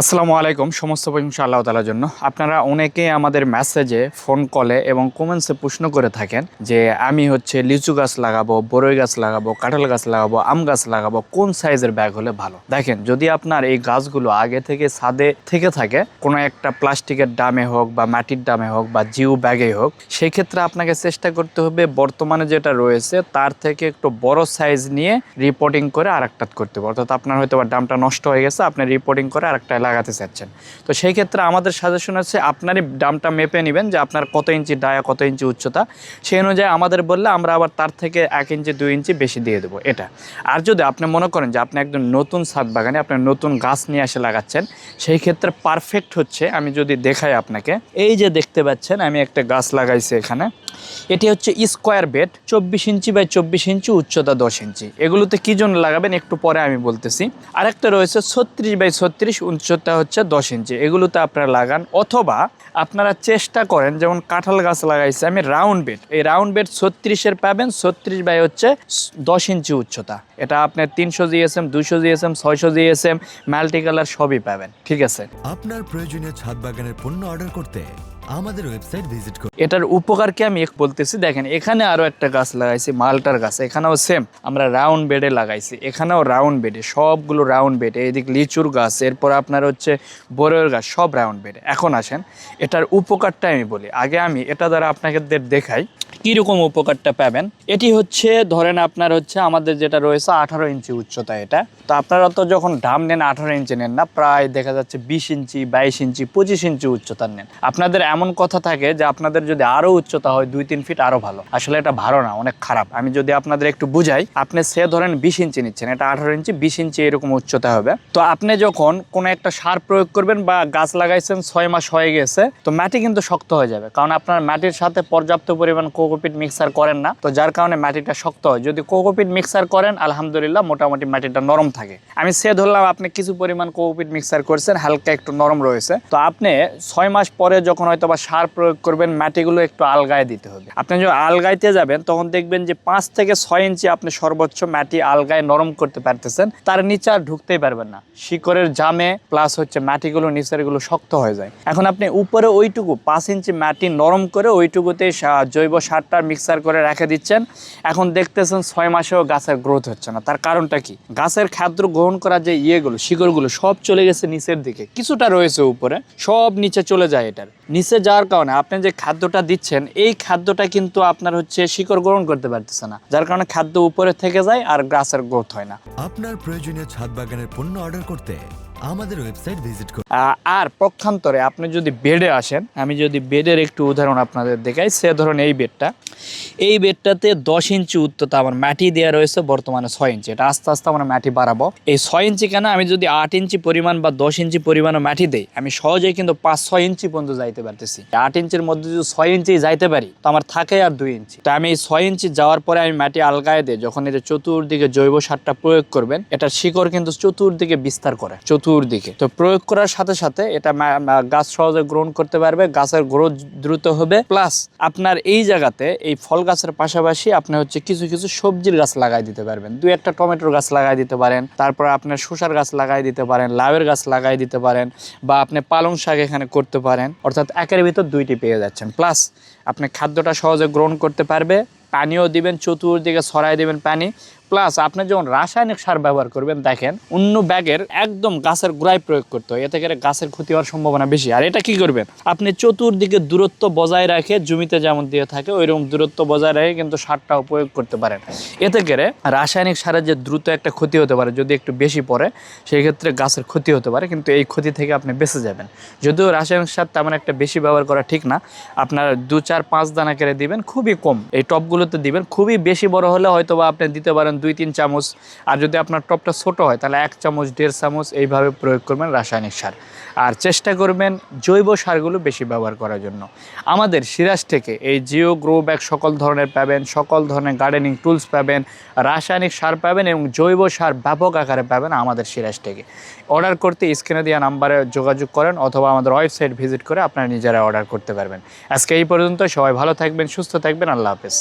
আসসালামু আলাইকুম, সমস্ত প্রশংসা আল্লাহ তালার জন্য। আপনারা অনেকেই আমাদের মেসেজে ফোন কলে এবং কমেন্টসে প্রশ্ন করে থাকেন যে, আমি হচ্ছে লিচু গাছ লাগাবো, বরই গাছ লাগাবো, কাঁঠাল গাছ লাগাবো, আম গাছ লাগাবো, কোন সাইজের ব্যাগ হলে ভালো? দেখেন, যদি আপনার এই গাছগুলো আগে থেকে ছাদে থেকে থাকে, কোনো একটা প্লাস্টিকের ডামে হোক বা মাটির ডামে হোক বা জিও ব্যাগে হোক সেই ক্ষেত্রে আপনাকে চেষ্টা করতে হবে বর্তমানে যেটা রয়েছে, তার থেকে একটু বড় সাইজ নিয়ে রিপোর্টিং করে আরেকটা করতে হবে। অর্থাৎ আপনার হয়তো ডামটা নষ্ট হয়ে গেছে, আপনি রিপোর্টিং করে আরেকটা লাগাতে চাচ্ছেন। তো সেই ক্ষেত্রে আমাদের সাজেশন হচ্ছে আপনারই ডামটা মেপে নেবেন যে আপনার কত ইঞ্চি ডায়া, কত ইঞ্চি উচ্চতা। সেই অনুযায়ী আমাদের বললে আমরা আবার তার থেকে এক ইঞ্চি, দুই ইঞ্চি বেশি দিয়ে দেবো এটা। আর যদি আপনি মনে করেন যে আপনি একদম নতুন ছাদ বাগানে, আপনি নতুন গাছ নিয়ে এসে লাগাচ্ছেন, সেই ক্ষেত্রে পারফেক্ট হচ্ছে, আমি যদি দেখাই আপনাকে। এই যে দেখতে পাচ্ছেন, আমি একটা গাছ লাগাইছি এখানে। এটি হচ্ছে স্কোয়ার বেড চব্বিশ ইঞ্চি বাই চব্বিশ ইঞ্চি, উচ্চতা দশ ইঞ্চি। এগুলোতে কি জন্য লাগাবেন একটু পরে আমি বলতেছি। আরেকটা রয়েছে ছত্রিশ বাই ছত্রিশ উচ্চতা হচ্ছে দশ ইঞ্চি। এগুলোতে আপনারা লাগান অথবা আপনারা চেষ্টা করেন, যেমন কাঁঠাল গাছ লাগাইছে, আমি রাউন্ড বেড এই রাউন্ড বেড ছত্রিশের পাবেন, ছত্রিশ বাই হচ্ছে দশ ইঞ্চি উচ্চতা। এটা আপনার তিনশো জিএসএম দুশো জিএসএম, ছয়শো জিএসএম মাল্টি কালার সবই পাবেন। ঠিক আছে? আপনার প্রয়োজনীয় ছাদ বাগানের পণ্য অর্ডার করতে আমাদের ওয়েবসাইট ভিজিট করুন। এটার উপকার কি আমি এক বলতেছি, দেখেন, এখানে আরও একটা গাছ লাগাইছি, মালটার গাছ, এখানেও সেম আমরা রাউন্ড বেডে লাগাইছি, এখানেও রাউন্ড বেডে সবগুলো রাউন্ড বেডে এদিক লিচুর গাছ, এরপর আপনার হচ্ছে বরয়ের গাছ, সব রাউন্ড বেডে এখন আসেন, এটার উপকারটা আমি বলি। আগে আমি এটা দ্বারা আপনাকে দেখাই, কীরকম উপকারটা পাবেন। এটি হচ্ছে, ধরেন আপনার হচ্ছে আমাদের যেটা রয়েছে আঠারো ইঞ্চি উচ্চতা এটা। তো আপনারা তো যখন ডাম নেন, আঠারো ইঞ্চি নেন না, প্রায় দেখা যাচ্ছে বিশ ইঞ্চি, বাইশ ইঞ্চি, পঁচিশ ইঞ্চি উচ্চতার নেন। আপনাদের এমন কথা থাকে যে আপনাদের যদি আরও উচ্চতা হয় দুই, তিন ফিট আরও ভালো। আসলে এটা ভালো না, অনেক খারাপ। আমি যদি আপনাদের একটু বুঝাই, আপনি সে ধরেন বিশ ইঞ্চি নিচ্ছেন, এটা আঠারো ইঞ্চি, বিশ ইঞ্চি এরকম উচ্চতা হবে। তো আপনি যখন কোনো একটা সার প্রয়োগ করবেন বা গাছ লাগাইছেন, ছয় মাস হয়ে গেছে, তো মাটি কিন্তু শক্ত হয়ে যাবে। কারণ আপনার মাটির সাথে পর্যাপ্ত পরিমাণ কোকোপিট মিক্সার করেন না। তো যার কারণে মাটিটা শক্ত হয়। যদি কোকোপিট মিক্সার করেন, আলহামদুলিল্লাহ মোটামুটি মাটিটা নরম থাকে। আমি সে ধরলাম, আপনি কিছু পরিমাণ কোকোপিট মিক্সার করছেন, হালকা একটু নরম রয়েছে। তো আপনি ছয় মাস পরে যখন হয়তো বা সার প্রয়োগ করবেন, মাটিগুলো একটু আলগায় দিতে হবে। আপনি যখন আলগাইতে যাবেন, তখন দেখবেন যে পাঁচ থেকে ছয় ইঞ্চি আপনি সর্বোচ্চ মাটি আলগায় নরম করতে পারতেছেন। তার নিচে আর ঢুকতেই পারবেন না। শিকড়ের জামে প্লাস হচ্ছে মাটিগুলো নিচেরগুলো শক্ত হয়ে যায়। এখন আপনি উপরে ওইটুকু, পাঁচ ইঞ্চি মাটি নরম করে ওইটুকুতে জৈব সারটা মিক্সার করে রেখে দিচ্ছেন। এখন দেখতেছেন ছয় মাসেও গাছের গ্রোথ হচ্ছে না। তার কারণটা কি? গাছের খাদ্য গ্রহণ করার যে ইয়েগুলো, শিকড়গুলো সব চলে গেছে নিচের দিকে। কিছুটা রয়েছে উপরে, সব নিচে চলে যায় এটার। নিচে যাওয়ার কারণে আপনি যে খাদ্যটা দিচ্ছেন, এই খাদ্যটা কিন্তু আপনার হচ্ছে শিকড় গ্রহণ করতে পারতেছে না, যার কারণে খাদ্য উপরে থেকে যায় আর গাছের গ্রোথ হয় না। আপনার প্রয়োজনীয় ছাদ বাগানের পণ্য অর্ডার করতে আমাদের ওয়েবসাইট ভিজিট করুন। আর পক্ষান্তরে আপনি যদি বেডে আসেন, আমি যদি বেডের একটু উদাহরণ আপনাদের দেখাই, সে ধরুন এই বেডটা এই বেডটাতে দশ ইঞ্চি উচ্চতা আমার মাটি দেওয়া রয়েছে, বর্তমানে ছয় ইঞ্চি এটা আস্তে আস্তে আমরা মাটি বাড়াবো। এই ছয় ইঞ্চি কেন? আমি যদি আট ইঞ্চি পরিমাণ বা দশ ইঞ্চি পরিমাণে মাটি দেই, আমি সহজেই কিন্তু পাঁচ, ছয় ইঞ্চি পর্যন্ত যাইতে পারতেছি। আট ইঞ্চির মধ্যে যদি ছয় ইঞ্চি যাইতে পারি, তো আমার থাকে আর দুই ইঞ্চি তো আমি এই ছয় ইঞ্চি যাওয়ার পরে আমি মাটি আলগায় দিই, যখন এটা চতুর্দিকে জৈব সারটা প্রয়োগ করবেন এটা শিকড় কিন্তু চতুর্দিকে বিস্তার করে। চতুর্দিকে তো প্রয়োগ করার সাথে সাথে এটা গাছ সহজে গ্রহণ করতে পারবে, গাছের গ্রোথ দ্রুত হবে। প্লাস আপনার এই জায়গাতে এই ফল গাছের পাশাপাশি আপনি হচ্ছে কিছু কিছু সবজির গাছ লাগাই দিতে পারবেন। দুই একটা টমেটোর গাছ লাগাই দিতে পারেন, তারপর আপনার শসার গাছ লাগাই দিতে পারেন, লাউয়ের গাছ লাগাই দিতে পারেন, বা আপনি পালং শাক এখানে করতে পারেন। অর্থাৎ একের ভিতর দুইটি পেয়ে যাচ্ছেন। প্লাস আপনি খাদ্যটা সহজে গ্রহণ করতে পারবে। পানিও দিবেন, চতুর্দিকে ছড়াই দিবেন পানি। প্লাস আপনি যখন রাসায়নিক সার ব্যবহার করবেন, দেখেন অন্য ব্যাগের একদম গাছের গোড়ায় প্রয়োগ করতে হয়। এতে করে গাছের ক্ষতি হওয়ার সম্ভাবনা বেশি। আর এটা কি করবেন? আপনি চতুর্দিকে দূরত্ব বজায় রাখে জমিতে যেমন দিয়ে থাকে, ওইরকম দূরত্ব বজায় রেখে কিন্তু সারটাও প্রয়োগ করতে পারেন। এতে করে রাসায়নিক সারের যে দ্রুত একটা ক্ষতি হতে পারে, যদি একটু বেশি পড়ে, সেই ক্ষেত্রে গাছের ক্ষতি হতে পারে, কিন্তু এই ক্ষতি থেকে আপনি বেঁচে যাবেন। যদিও রাসায়নিক সার তেমন একটা বেশি ব্যবহার করা ঠিক না, আপনার দু চার পাঁচ দানা করে দিবেন, খুবই কম। এই টপগুলোতে দিবেন। খুবই বেশি বড় হলে হয়তো বা আপনি দিতে পারেন দুই, তিন চামচ। আর যদি আপনার টপটা ছোট হয়, তাহলে এক চামচ, দেড় চামচ এইভাবে প্রয়োগ করবেন রাসায়নিক সার। আর চেষ্টা করবেন জৈব সারগুলো বেশি ব্যবহার করার জন্য। আমাদের সিরাজ থেকে এই জিও গ্রো ব্যাগ সকল ধরনের পাবেন, সকল ধরনের গার্ডেনিং টুলস পাবেন, রাসায়নিক সার পাবেন এবং জৈব সার ব্যাপক আকারে পাবেন আমাদের সিরাজ থেকে। অর্ডার করতে স্ক্রিনে দেওয়া নাম্বারে যোগাযোগ করেন অথবা আমাদের ওয়েবসাইট ভিজিট করে আপনারা নিজেরা অর্ডার করতে পারবেন। আজকে এই পর্যন্ত সবাই ভালো থাকবেন, সুস্থ থাকবেন। আল্লাহ হাফেজ।